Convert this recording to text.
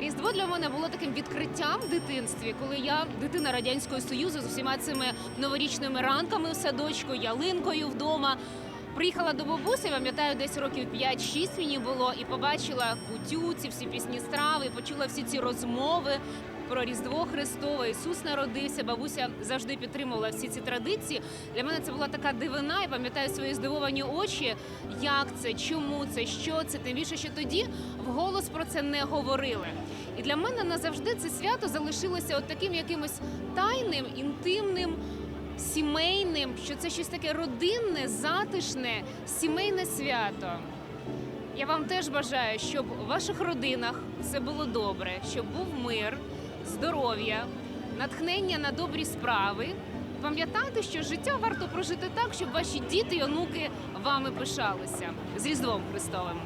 Різдво для мене було таким відкриттям в дитинстві, коли я дитина радянського союзу з усіма цими новорічними ранками в садочку, ялинкою вдома. Приїхала до бабусі, пам'ятаю, десь років 5-6 мені було, і побачила кутю, ці всі пісні страви, і почула всі ці розмови про Різдво Христове. Ісус народився. Бабуся завжди підтримувала всі ці традиції. Для мене це була така дивина. Я пам'ятаю свої здивовані очі. Як це, чому це, що це? Тим більше, що тоді вголос про це не говорили. І для мене назавжди це свято залишилося от таким якимось тайним, інтимним сімейним, що це щось таке родинне, затишне, сімейне свято. Я вам теж бажаю, щоб у ваших родинах все було добре, щоб був мир, здоров'я, натхнення на добрі справи. Пам'ятайте, що життя варто прожити так, щоб ваші діти і онуки вами пишалися з Різдвом Христовим.